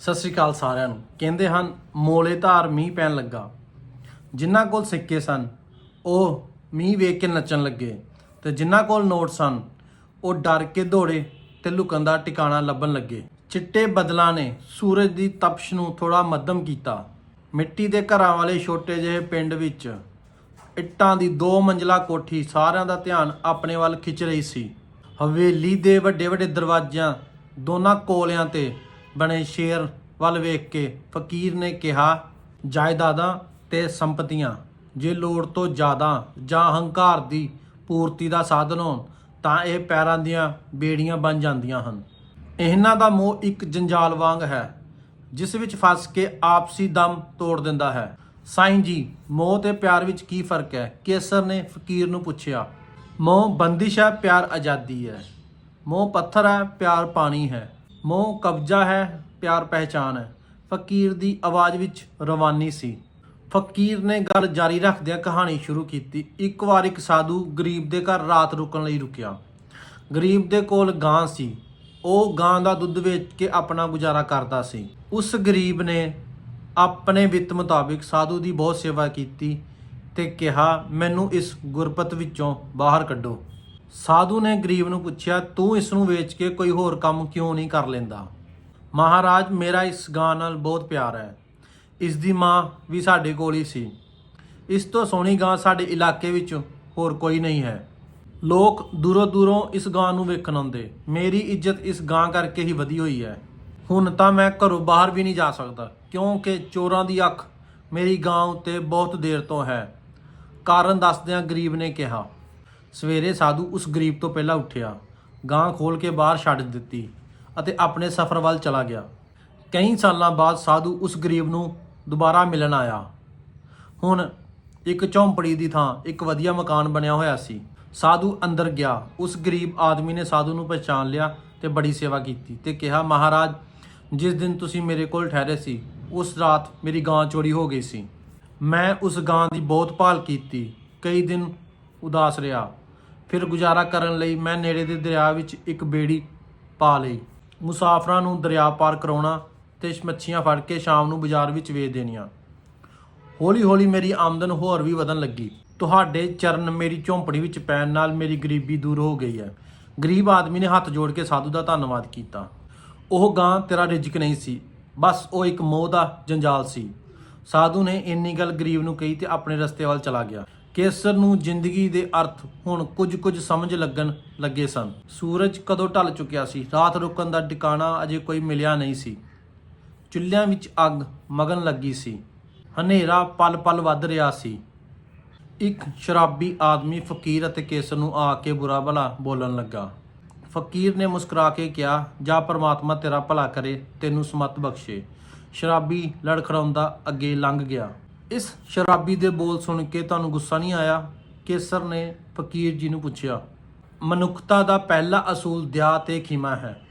ਸਤਿ ਸ੍ਰੀ ਅਕਾਲ ਸਾਰਿਆਂ ਨੂੰ। ਕਹਿੰਦੇ ਹਨ, ਮੋਲੇ ਧਾਰ ਮੀਂਹ ਪੈਣ ਲੱਗਾ। ਜਿਨ੍ਹਾਂ ਕੋਲ ਸਿੱਕੇ ਸਨ, ਉਹ ਮੀਂਹ ਵੇਖ ਕੇ ਨੱਚਣ ਲੱਗੇ। ਤੇ ਜਿਨ੍ਹਾਂ ਕੋਲ ਨੋਟ ਸਨ, ਉਹ ਡਰ ਕੇ ਦੌੜੇ ਤੇ ਲੁਕਣ ਦਾ ਟਿਕਾਣਾ ਲੱਭਣ ਲੱਗੇ। ਚਿੱਟੇ ਬਦਲਾਂ ਨੇ ਸੂਰਜ ਦੀ ਤਪਸ਼ ਨੂੰ ਥੋੜਾ ਮੱਧਮ ਕੀਤਾ। ਮਿੱਟੀ ਦੇ ਘਰਾਂ ਵਾਲੇ ਛੋਟੇ ਜਿਹੇ ਪਿੰਡ ਵਿੱਚ ਇੱਟਾਂ ਦੀ ਦੋ ਮੰਜ਼ਲਾ ਕੋਠੀ ਸਾਰਿਆਂ ਦਾ ਧਿਆਨ ਆਪਣੇ ਵੱਲ ਖਿੱਚ ਰਹੀ ਸੀ। ਹਵੇਲੀ ਦੇ ਵੱਡੇ ਵੱਡੇ ਦਰਵਾਜ਼ਿਆਂ ਦੋਨਾਂ ਕੋਲਿਆਂ ਤੇ ਬਣੇ ਸ਼ੇਰ ਵੱਲ ਵੇਖ ਕੇ ਫਕੀਰ ਨੇ ਕਿਹਾ, ਜਾਇਦਾਦਾਂ ਤੇ ਸੰਪਤੀਆਂ, ਜੇ ਲੋੜ ਤੋਂ ਜ਼ਿਆਦਾ ਜਾਂ ਹੰਕਾਰ ਦੀ ਪੂਰਤੀ ਦਾ ਸਾਧਨ ਹੋਣ, ਤਾਂ ਇਹ ਪੈਰਾਂ ਦੀਆਂ ਬੇੜੀਆਂ ਬਣ ਜਾਂਦੀਆਂ ਹਨ। ਇਹਨਾਂ ਦਾ ਮੋਹ ਇੱਕ ਜੰਜਾਲ ਵਾਂਗ ਹੈ, ਜਿਸ ਵਿੱਚ ਫਸ ਕੇ ਆਪਸੀ ਦਮ ਤੋੜ ਦਿੰਦਾ ਹੈ। ਸਾਈਂ ਜੀ, ਮੋਹ ਤੇ ਪਿਆਰ ਵਿੱਚ ਕੀ ਫ਼ਰਕ ਹੈ? ਕੇਸਰ ਨੇ ਫਕੀਰ ਨੂੰ ਪੁੱਛਿਆ, ਮੋਹ ਬੰਦਿਸ਼ ਹੈ, ਪਿਆਰ ਆਜ਼ਾਦੀ ਹੈ। ਮੋਹ ਪੱਥਰ ਹੈ, ਪਿਆਰ ਪਾਣੀ ਹੈ। ਮੋਹ ਕਬਜ਼ਾ ਹੈ, ਪਿਆਰ ਪਹਿਚਾਨ ਹੈ। ਫਕੀਰ ਦੀ ਆਵਾਜ਼ ਵਿੱਚ ਰਵਾਨੀ ਸੀ। ਫਕੀਰ ਨੇ ਗੱਲ ਜਾਰੀ ਰੱਖਦਿਆਂ ਕਹਾਣੀ ਸ਼ੁਰੂ ਕੀਤੀ। ਇੱਕ ਵਾਰ ਇੱਕ ਸਾਧੂ ਗਰੀਬ ਦੇ ਘਰ ਰਾਤ ਰੁਕਣ ਲਈ ਰੁਕਿਆ। ਗਰੀਬ ਦੇ ਕੋਲ ਗਾਂ ਸੀ। ਉਹ ਗਾਂ ਦਾ ਦੁੱਧ ਵੇਚ ਕੇ ਆਪਣਾ ਗੁਜ਼ਾਰਾ ਕਰਦਾ ਸੀ। ਉਸ ਗਰੀਬ ਨੇ ਆਪਣੇ ਵਿੱਤ ਮੁਤਾਬਿਕ ਸਾਧੂ ਦੀ ਬਹੁਤ ਸੇਵਾ ਕੀਤੀ ਤੇ ਕਿਹਾ, ਮੈਨੂੰ ਇਸ ਗੁਰਬਤ ਵਿੱਚੋਂ ਬਾਹਰ ਕੱਢੋ। ਸਾਧੂ ਨੇ ਗਰੀਬ ਨੂੰ ਪੁੱਛਿਆ, ਤੂੰ ਇਸ ਨੂੰ ਵੇਚ ਕੇ ਕੋਈ ਹੋਰ ਕੰਮ ਕਿਉਂ ਨਹੀਂ ਕਰ ਲੈਂਦਾ? ਮਹਾਰਾਜ, ਮੇਰਾ ਇਸ ਗਾਂ ਨਾਲ ਬਹੁਤ ਪਿਆਰ ਹੈ। ਇਸ ਦੀ ਮਾਂ ਵੀ ਸਾਡੇ ਕੋਲ ਹੀ ਸੀ। ਇਸ ਤੋਂ ਸੋਹਣੀ ਗਾਂ ਸਾਡੇ ਇਲਾਕੇ ਵਿੱਚ ਹੋਰ ਕੋਈ ਨਹੀਂ ਹੈ। ਲੋਕ ਦੂਰੋਂ ਦੂਰੋਂ ਇਸ ਗਾਂ ਨੂੰ ਵੇਖਣ ਆਉਂਦੇ। ਮੇਰੀ ਇੱਜ਼ਤ ਇਸ ਗਾਂ ਕਰਕੇ ਹੀ ਵਧੀ ਹੋਈ ਹੈ। ਹੁਣ ਤਾਂ ਮੈਂ ਘਰੋਂ ਬਾਹਰ ਵੀ ਨਹੀਂ ਜਾ ਸਕਦਾ, ਕਿਉਂਕਿ ਚੋਰਾਂ ਦੀ ਅੱਖ ਮੇਰੀ ਗਾਂ ਉੱਤੇ ਬਹੁਤ ਦੇਰ ਤੋਂ ਹੈ। ਕਾਰਨ ਦੱਸਦਿਆਂ ਗਰੀਬ ਨੇ ਕਿਹਾ ਸਵੇਰੇ ਸਾਧੂ ਉਸ ਗਰੀਬ ਤੋਂ ਪਹਿਲਾਂ ਉੱਠਿਆ ਗਾਂ ਖੋਲ ਕੇ ਬਾਹਰ ਛੱਡ ਦਿੱਤੀ ਅਤੇ ਆਪਣੇ ਸਫ਼ਰ ਵੱਲ ਚਲਾ ਗਿਆ। ਕਈ ਸਾਲਾਂ ਬਾਅਦ ਸਾਧੂ ਉਸ ਗਰੀਬ ਨੂੰ ਦੁਬਾਰਾ ਮਿਲਣ ਆਇਆ। ਹੁਣ ਇੱਕ ਝੌਂਪੜੀ ਦੀ ਥਾਂ ਇੱਕ ਵਧੀਆ ਮਕਾਨ ਬਣਿਆ ਹੋਇਆ ਸੀ। ਸਾਧੂ ਅੰਦਰ ਗਿਆ। ਉਸ ਗਰੀਬ ਆਦਮੀ ਨੇ ਸਾਧੂ ਨੂੰ ਪਛਾਣ ਲਿਆ ਤੇ ਬੜੀ ਸੇਵਾ ਕੀਤੀ ਤੇ ਕਿਹਾ, ਮਹਾਰਾਜ, ਜਿਸ ਦਿਨ ਤੁਸੀਂ ਮੇਰੇ ਕੋਲ ਠਹਿਰੇ ਸੀ, ਉਸ ਰਾਤ ਮੇਰੀ ਗਾਂ ਚੋਰੀ ਹੋ ਗਈ ਸੀ। ਮੈਂ ਉਸ ਗਾਂ ਦੀ ਬਹੁਤ ਭਾਲ ਕੀਤੀ। ਕਈ ਦਿਨ ਉਦਾਸ ਰਿਹਾ। ਫਿਰ ਗੁਜ਼ਾਰਾ ਕਰਨ ਲਈ ਮੈਂ ਨੇੜੇ ਦੇ ਦਰਿਆ ਵਿੱਚ ਇੱਕ ਬੇੜੀ ਪਾ ਲਈ। ਮੁਸਾਫਰਾਂ ਨੂੰ ਦਰਿਆ ਪਾਰ ਕਰਾਉਣਾ ਤੇ ਮੱਛੀਆਂ ਫੜ ਕੇ ਸ਼ਾਮ ਨੂੰ ਬਾਜ਼ਾਰ ਵਿੱਚ ਵੇਚ ਦੇਣੀਆਂ। ਹੌਲੀ-ਹੌਲੀ ਮੇਰੀ ਆਮਦਨ ਹੋਰ ਵੀ ਵਧਣ ਲੱਗੀ। ਤੁਹਾਡੇ ਚਰਨ ਮੇਰੀ ਝੌਂਪੜੀ ਵਿੱਚ ਪੈਣ ਨਾਲ ਮੇਰੀ ਗਰੀਬੀ ਦੂਰ ਹੋ ਗਈ ਹੈ। ਗਰੀਬ ਆਦਮੀ ਨੇ ਹੱਥ ਜੋੜ ਕੇ ਸਾਧੂ ਦਾ ਧੰਨਵਾਦ ਕੀਤਾ। ਉਹ ਗਾਂ ਤੇਰਾ ਰਿਜ਼ਕ ਨਹੀਂ ਸੀ। ਬਸ ਉਹ ਇੱਕ ਮੋਹ ਦਾ ਜੰਜਾਲ ਸੀ। ਸਾਧੂ ਨੇ ਇੰਨੀ ਗੱਲ ਗਰੀਬ ਨੂੰ ਕਹੀ ਤੇ ਆਪਣੇ ਰਸਤੇ ਵੱਲ ਚਲਾ ਗਿਆ। ਕੇਸਰ ਨੂੰ ਜ਼ਿੰਦਗੀ ਦੇ ਅਰਥ ਹੁਣ ਕੁਝ-ਕੁਝ ਸਮਝ ਲੱਗਣ ਲੱਗੇ ਸਨ। ਸੂਰਜ ਕਦੋਂ ਢਲ ਚੁੱਕਿਆ ਸੀ? ਰਾਤ ਰੁਕਣ ਦਾ ਟਿਕਾਣਾ ਅਜੇ ਕੋਈ ਮਿਲਿਆ ਨਹੀਂ ਸੀ। ਚੁੱਲ੍ਹਿਆਂ ਵਿੱਚ ਅੱਗ ਮਗਨ ਲੱਗੀ ਸੀ। ਹਨੇਰਾ ਪਲ-ਪਲ ਵੱਧ ਰਿਹਾ ਸੀ। ਇੱਕ ਸ਼ਰਾਬੀ ਆਦਮੀ ਫਕੀਰ ਅਤੇ ਕੇਸਰ ਨੂੰ ਆ ਕੇ ਬੁਰਾ ਭਲਾ ਬੋਲਣ ਲੱਗਾ। ਫਕੀਰ ਨੇ ਮੁਸਕਰਾ ਕੇ ਕਿਹਾ, ਜਾ ਪਰਮਾਤਮਾ ਤੇਰਾ ਭਲਾ ਕਰੇ, ਤੈਨੂੰ ਸਮਤ ਬਖਸ਼ੇ। ਸ਼ਰਾਬੀ ਲੜਖੜਾਉਂਦਾ ਅੱਗੇ ਲੰਘ ਗਿਆ। ਇਸ ਸ਼ਰਾਬੀ ਦੇ ਬੋਲ ਸੁਣ ਕੇ ਤੁਹਾਨੂੰ ਗੁੱਸਾ ਨਹੀਂ ਆਇਆ? ਕੇਸਰ ਨੇ ਫਕੀਰ ਜੀ ਨੂੰ ਪੁੱਛਿਆ। ਮਨੁੱਖਤਾ ਦਾ ਪਹਿਲਾ ਅਸੂਲ ਦਇਆ ਤੇ ਖਿਮਾ ਹੈ।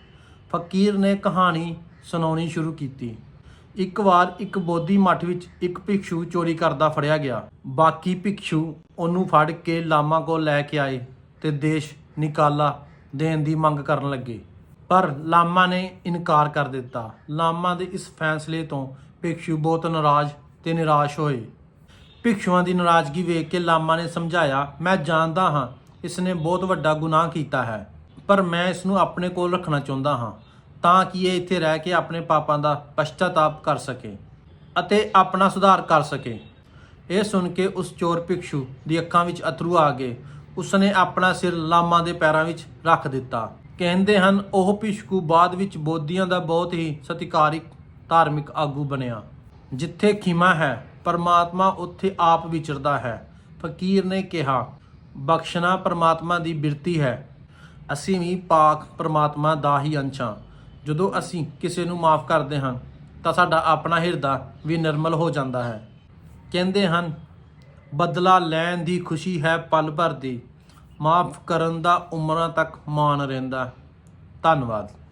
ਫਕੀਰ ਨੇ ਕਹਾਣੀ ਸੁਣਾਉਣੀ ਸ਼ੁਰੂ ਕੀਤੀ। ਇੱਕ ਵਾਰ ਇੱਕ ਬੋਧੀ ਮੱਠ ਵਿੱਚ ਇੱਕ ਭਿਕਸ਼ੂ ਚੋਰੀ ਕਰਦਾ ਫੜਿਆ ਗਿਆ। ਬਾਕੀ ਭਿਕਸ਼ੂ ਉਹਨੂੰ ਫੜ ਕੇ ਲਾਮਾ ਕੋਲ ਲੈ ਕੇ ਆਏ ਤੇ ਦੇਸ਼ ਨਿਕਾਲਾ ਦੇਣ ਦੀ ਮੰਗ ਕਰਨ ਲੱਗੇ। ਪਰ ਲਾਮਾ ਨੇ ਇਨਕਾਰ ਕਰ ਦਿੱਤਾ। ਲਾਮਾ ਦੇ ਇਸ ਫੈਸਲੇ ਤੋਂ ਭਿਕਸ਼ੂ ਬਹੁਤ ਨਾਰਾਜ਼ ਤੇ ਨਿਰਾਸ਼ ਹੋਏ। ਭਿਕਸ਼ੂਆਂ ਦੀ ਨਾਰਾਜ਼ਗੀ ਵੇਖ ਕੇ ਲਾਮਾ ਨੇ ਸਮਝਾਇਆ, ਮੈਂ ਜਾਣਦਾ ਹਾਂ ਇਸ ਨੇ ਬਹੁਤ ਵੱਡਾ ਗੁਨਾਹ ਕੀਤਾ ਹੈ, ਪਰ ਮੈਂ ਇਸ ਨੂੰ ਆਪਣੇ ਕੋਲ ਰੱਖਣਾ ਚਾਹੁੰਦਾ ਹਾਂ, ਤਾਂ ਕਿ ਇਹ ਇੱਥੇ ਰਹਿ ਕੇ ਆਪਣੇ ਪਾਪਾਂ ਦਾ ਪਛਤਾਤਾਪ ਕਰ ਸਕੇ ਅਤੇ ਆਪਣਾ ਸੁਧਾਰ ਕਰ ਸਕੇ। ਇਹ ਸੁਣ ਕੇ ਉਸ ਚੋਰ ਭਿਕਸ਼ੂ ਦੀ ਅੱਖਾਂ ਵਿੱਚ ਅਥਰੂ ਆ ਗਏ। ਉਸਨੇ ਆਪਣਾ ਸਿਰ ਲਾਮਾ ਦੇ ਪੈਰਾਂ ਵਿੱਚ ਰੱਖ ਦਿੱਤਾ। ਕਹਿੰਦੇ ਹਨ, ਉਹ ਭਿਸ਼ਕੂ ਬਾਅਦ ਵਿੱਚ ਬੋਧੀਆਂ ਦਾ ਬਹੁਤ ਹੀ ਸਤਿਕਾਰਿਕ ਧਾਰਮਿਕ ਆਗੂ ਬਣਿਆ। ਜਿੱਥੇ ਖਿਮਾ ਹੈ, ਪਰਮਾਤਮਾ ਉੱਥੇ ਆਪ ਵਿਚਰਦਾ ਹੈ। ਫਕੀਰ ਨੇ ਕਿਹਾ, ਬਖਸ਼ਣਾ ਪਰਮਾਤਮਾ ਦੀ ਬਿਰਤੀ ਹੈ। ਅਸੀਂ ਵੀ ਪਾਕ ਪਰਮਾਤਮਾ ਦਾ ਹੀ ਅੰਸ਼ ਹਾਂ। ਜਦੋਂ ਅਸੀਂ ਕਿਸੇ ਨੂੰ ਮਾਫ ਕਰਦੇ ਹਾਂ, ਤਾਂ ਸਾਡਾ ਆਪਣਾ ਹਿਰਦਾ ਵੀ ਨਿਰਮਲ ਹੋ ਜਾਂਦਾ ਹੈ। ਕਹਿੰਦੇ ਹਨ, ਬਦਲਾ ਲੈਣ ਦੀ ਖੁਸ਼ੀ ਹੈ ਪਲ ਭਰ ਦੀ। ਮਾਫ ਕਰਨ ਦਾ ਉਮਰਾਂ ਤੱਕ ਮਾਣ ਰਹਿੰਦਾ ਧੰਨਵਾਦ।